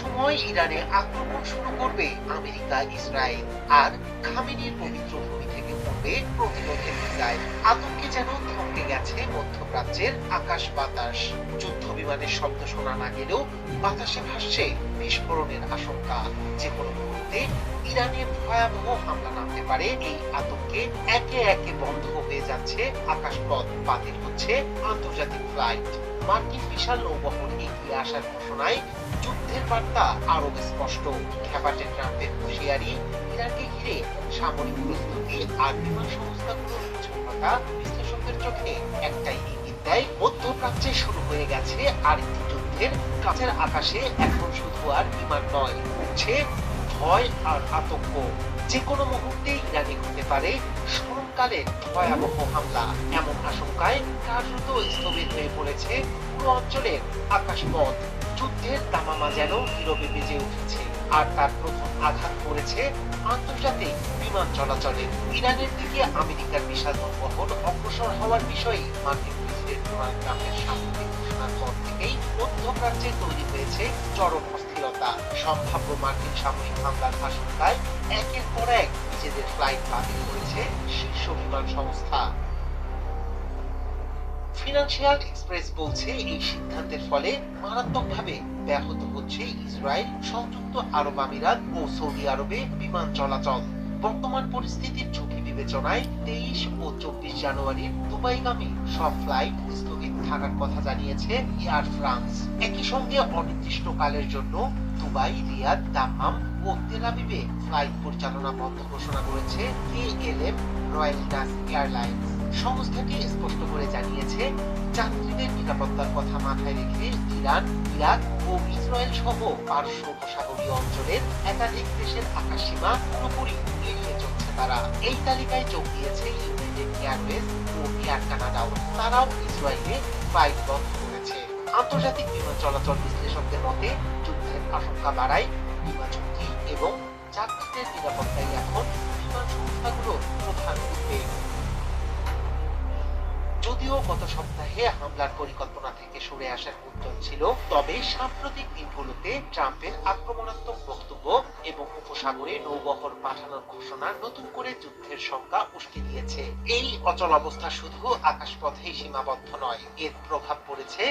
সময় ইরানে আক্রমণ শুরু করবে আমেরিকা, ইসরায়েল আর খামেনির পবিত্র ভূমি থেকে পড়বে প্রতিরোধের মিসাইল আতঙ্কে যেন থমকে গেছে মধ্যপ্রাচ্যের আকাশ বাতাস। যুদ্ধ বিমানের শব্দ শোনা না গেলেও বাতাসে ভাসছে বিস্ফোরণের আশঙ্কা। যে কোনো মুহূর্তে ইরানের ভয়াবহ হামলা নামতে পারে এই আতঙ্কে একে একে বন্ধ হয়ে যাচ্ছে আকাশপথ। বাতিল হচ্ছে আন্তর্জাতিক ফ্লাইট। মার্কিন বিশাল নৌবহর এগিয়ে আসার ঘোষণায় যুদ্ধের বার্তা আরও স্পষ্ট। খেপাটে ট্রাম্পের হুঁশিয়ারি, ইরানকে ঘিরে সামরিক প্রস্তুতি আর বিমান সংস্থাগুলোর পিছুটাকা বিশ্লেষকদের চোখে একটাই ইঙ্গিত দেয়, মধ্যপ্রাচ্যে শুরু হয়ে গেছে আর আরেকটি যুদ্ধের, কাছের আকাশে এখন শুধু আর বিমান নয় উঠছে ভয় আর আতঙ্ক। যে কোনো মুহূর্তে ইরানে হতে পারে স্মরণকালের ভয়াবহ হামলা। এমন আশঙ্কায় কার্যত স্থবির হয়ে পড়েছে পুরো অঞ্চলের আকাশপথ। যুদ্ধের তামামা যেন নীরবে বেজে উঠেছে। আর তার প্রথম আঘাত পড়েছে আন্তর্জাতিক বিমান চলাচলে। ইরানের দিকে আমেরিকার বিশাল নৌবহর অগ্রসর হওয়ার বিষয়ে মার্কিন প্রেসিডেন্ট ডোনাল্ড ট্রাম্পের সাম্প্রতিক ঘোষণার পর থেকেই মধ্যপ্রাচ্যে তৈরি হয়েছে চরম অস্থিরতা সম্ভাব্য মার্কিন সামরিক হামলার আশঙ্কায় একের পর এক নিজেদের ফ্লাইট বাতিল করেছে শীর্ষ বিমান সংস্থা। ফিনান্সিয়াল এক্সপ্রেস বলছে এই সিদ্ধান্তের ফলে মারাত্মকভাবে ব্যাহত হচ্ছে ইসরায়েল, সংযুক্ত আরব আমিরাত ও সৌদি আরবে বিমান চলাচল। বর্তমান পরিস্থিতির ঝুঁকি বিবেচনায় তেইশ ও চব্বিশ জানুয়ারি দুবাইগামী সব ফ্লাইট স্থগিত থাকার কথা জানিয়েছে এয়ার ফ্রান্স। একই সঙ্গে অনির্দিষ্টকালের জন্য দুবাই, রিয়াদ, দাম্মাম ও তেলাবিবে ফ্লাইট পরিচালনা বন্ধ ঘোষণা করেছে কেএলএম রয়্যাল ডাচ এয়ারলাইন্স। সংস্থাটি স্পষ্ট করে জানিয়েছে, যাত্রীদের নিরাপত্তার কথা মাথায় রেখে ইরান, ইরাক ও ইসরায়েল সহ পারস্য উপসাগরীয় অঞ্চলের একাধিক দেশের আকাশসীমা পুরোপুরি এড়িয়ে চলছে তারা। এই তালিকায় যোগ দিয়েছে ইউনাইটেড এয়ারওয়েজ ও এয়ার কানাডাও। তারাও ইসরায়েলে ফ্লাইট বন্ধ করেছে। আন্তর্জাতিক বিমান চলাচল বিশ্লেষকদের মতে, যুদ্ধের আশঙ্কা বাড়ায় বিমান ঝুঁকি এবং যাত্রীদের নিরাপত্তাই এখন বিমান সংস্থাগুলোর গত সপ্তাহে হামলার পরিকল্পনা থেকে সরে আসার উদ্যোগ ছিল, তবে সাম্প্রতিক দিনগুলোতে ট্রাম্পের আক্রমণাত্মক বক্তব্য এবং উপসাগরে নৌবহর পাঠানোর ঘোষণা নতুন করে যুদ্ধের সংখ্যা উস্কে দিয়েছে। এই অচল অবস্থা শুধু আকাশপথেই সীমাবদ্ধ নয়, এর প্রভাব পড়েছে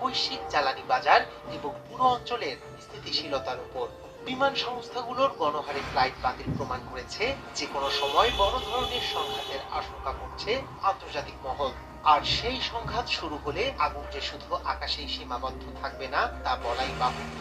বৈশ্বিক জ্বালানি বাজার এবং পুরো অঞ্চলের স্থিতিশীলতার উপর। বিমান সংস্থাগুলোর গণহারে ফ্লাইট বাতিল প্রমাণ করেছে যে কোনো সময় বড় ধরনের সংঘাতের আশঙ্কা করছে আন্তর্জাতিক মহল। আর সেই সংঘাত শুরু হলে আগুন যে শুধু আকাশেই সীমাবদ্ধ থাকবে না, তা বলাই বাহুল্য।